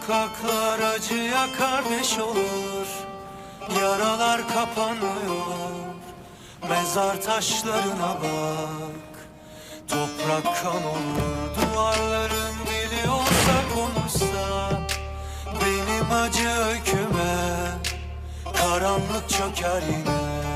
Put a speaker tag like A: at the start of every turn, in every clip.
A: sokaklar acıya kardeş olur. Yaralar kapanmıyor Mezar taşlarına bak. Toprak kan olur Duvarların dili olsa konuşsa Benim acı öyküme Karanlık çöker yine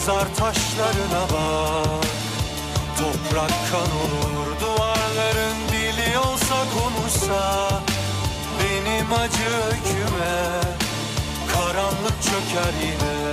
A: Mezar taşlarına bak. Toprak kan olur Duvarların dili olsa konuşsa Benim acı öyküme Karanlık çöker yine